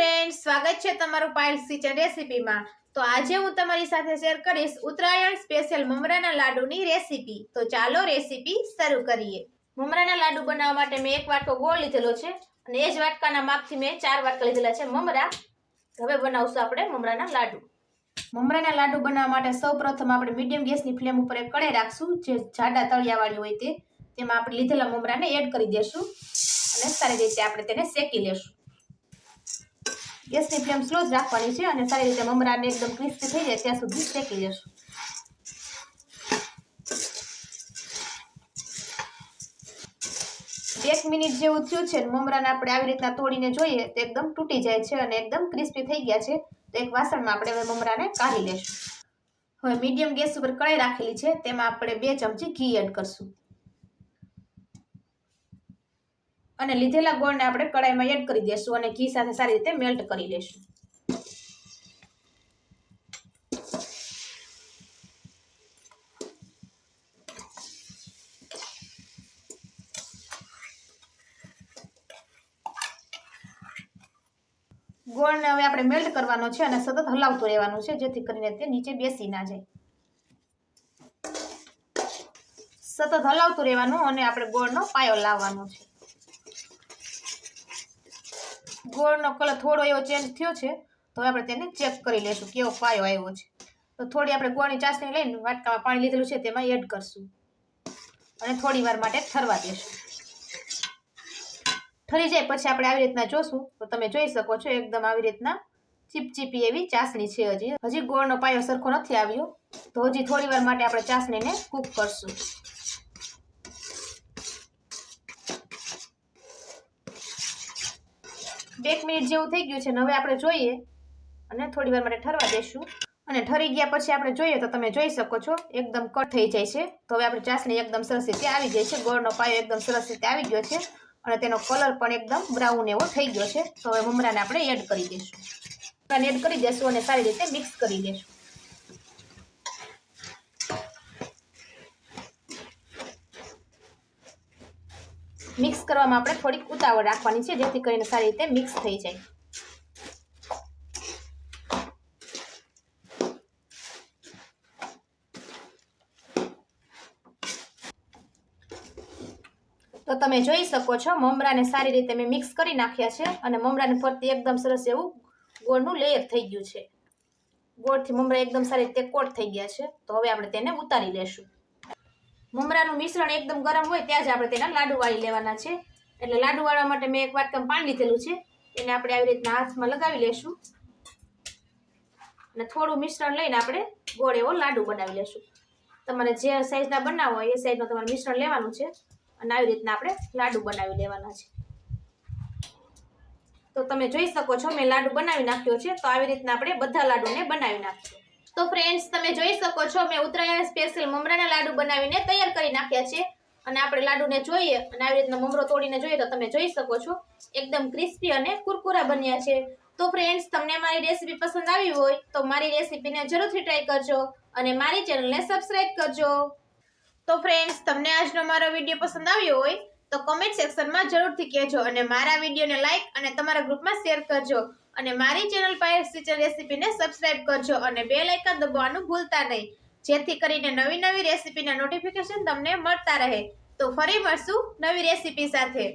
સ્વાગત છે તમારું પાયલ્સ કિચન રેસીપીમાં. તો આજે હું તમારી સાથે શેર કરીશ ઉત્તરાયણ સ્પેશિયલ મમરાના લાડુની રેસીપી. તો ચાલો રેસીપી શરૂ કરીએ. મમરાના લાડુ બનાવવા માટે મેં એક વાટકો ગોળ લીધેલો છે અને એ જ વાટકાના માપથી મેં ચાર વાટકા લીધેલા છે મમરા. હવે બનાવશું આપણે મમરાના લાડુ. મમરાના લાડુ બનાવવા માટે સૌપ્રથમ આપણે મીડિયમ ગેસની ફ્લેમ ઉપર એક કઢાઈ રાખશું. જે જાડા તળિયાવાળી હોય તેમાં આપણે લીધેલા મમરાને એડ કરી દેશું. અને સારી રીતે આપણે તેને શેકી લેશું. ગેસની ફ્લેમ સ્લો જ રાખવાની છે અને સારી રીતે મમરાને એકદમ ક્રિસ્પી થઈ જાય ત્યાં સુધી શેકી જશું એક મિનિટ જેવું થયું છે મમરાને આપણે આવી રીતના તોડીને જોઈએ તો એકદમ તૂટી જાય છે અને એકદમ ક્રિસ્પી થઈ ગયા છે. તો એક વાસણમાં આપણે હવે મમરાને કાઢી લેશું. હવે મીડિયમ ગેસ ઉપર કળાઈ રાખેલી છે, તેમાં આપણે બે ચમચી ઘી એડ કરશું. અને લીધેલા ગોળને આપણે કડાઈમાં એડ કરી દઈશું અને ઘી સાથે સારી રીતે મેલ્ટ કરી લેશું. ગોળને હવે આપણે મેલ્ટ કરવાનો છે અને સતત હલાવતું રહેવાનું છે, જેથી કરીને તે નીચે બેસી ના જાય. સતત હલાવતું રહેવાનું અને આપણે ગોળનો પાયો લાવવાનો છે. ગોળનો કલર થોડો એવો ચેન્જ થયો છે, તો આપણે તેને ચેક કરી લઈશું કેવો પાયો આવ્યો છે. તો થોડી આપણે ગોળની ચાસણી લઈને વાટકામાં પાણી લીધેલું છે, તેમાં એડ કરશું. અને થોડી માટે ઠરવા દેશું. ઠરી જાય પછી આપણે આવી રીતના જોશું. તો તમે જોઈ શકો છો, એકદમ આવી રીતના ચીપચીપી એવી ચાસણી છે હજી. હજી ગોળનો પાયો સરખો નથી આવ્યો. તો હજી થોડી માટે આપણે ચાસણીને કૂક કરશું. બે એક મિનિટ જેવું થઈ ગયું છે ને હવે આપણે જોઈએ અને થોડી વાર માટે ઠરવા દેશું. અને ઠરી ગયા પછી આપણે જોઈએ તો તમે જોઈ શકો છો, એકદમ કટ થઈ જાય છે. તો હવે આપણે ચાસણી એકદમ સરસ રીતે આવી જાય છે. ગોળનો પાયો એકદમ સરસ રીતે આવી ગયો છે. અને તેનો કલર પણ એકદમ બ્રાઉન એવો થઈ ગયો છે. તો હવે મમરાને આપણે એડ કરી દઈશું એડ કરી દઈશું અને સારી રીતે મિક્સ કરી દઈશું મિક્સ કરવામાં આપણે થોડીક ઉતાવળ રાખવાની છે, જેથી કરીને સારી રીતે મિક્સ થઈ જાય. તો તમે જોઈ શકો છો, મમરાને સારી રીતે મેં મિક્સ કરી નાખ્યા છે અને મમરાને ફરતી એકદમ સરસ એવું ગોળનું લેયર થઈ ગયું છે. ગોળથી મમરા એકદમ સારી રીતે કોટ થઈ ગયા છે. તો હવે આપણે તેને ઉતારી લેશું. મમરાનું મિશ્રણ એકદમ ગરમ હોય ત્યાં જ આપણે તેના લાડુ વાળી લેવાના છે. એટલે લાડુ વાળવા માટે મેં એક વાટકામાં પાણી લીધેલું છે. એને આપણે આવી રીતના હાથમાં લગાવી લેશું. અને થોડું મિશ્રણ લઈને આપણે ગોળ એવો લાડુ બનાવી લેશું. તમારે જે સાઈઝના બનાવો હોય એ સાઈઝનું તમારે મિશ્રણ લેવાનું છે. અને આવી રીતના આપણે લાડુ બનાવી લેવાના છે. તો તમે જોઈ શકો છો, મેં લાડુ બનાવી નાખ્યો છે. તો આવી રીતના આપણે બધા લાડુને બનાવી નાખીએ તો ફ્રેન્ડ્સ તમે જોઈ શકો છો મેં ઉત્તરાયણ સ્પેશિયલ મમરાના લાડુ બનાવીને તૈયાર કરી નાખ્યા છે. અને આપણે લાડુને જોઈએ, અને આવી રીતના મમરો તોડીને જોઈએ તો તમે જોઈ શકો છો, એકદમ ક્રિસ્પી અને કુરકુરા બન્યા છે. તો ફ્રેન્ડ્સ તમને મારી રેસીપી પસંદ આવી હોય, તો મારી રેસીપીને જરૂરથી ટ્રાય કરજો અને મારી ચેનલને સબસ્ક્રાઇબ કરજો. તો ફ્રેન્ડ્સ તમને આજનો મારો વીડિયો પસંદ આવ્યો હોય, તો કોમેન્ટ સેક્શનમાં જરૂરથી કહેજો અને મારા વિડીયોને લાઈક અને તમારા ગ્રુપમાં શેર કરજો. અને મારી ચેનલ પાયસ કિચન રેસીપીને સબસ્ક્રાઇબ કરજો અને બે લાઇકન દબાવવાનું ભૂલતા નહીં. જેથી કરીને નવી નવી રેસીપીના નોટિફિકેશન તમને મળતા રહે. તો ફરી મળશું નવી રેસીપી સાથે.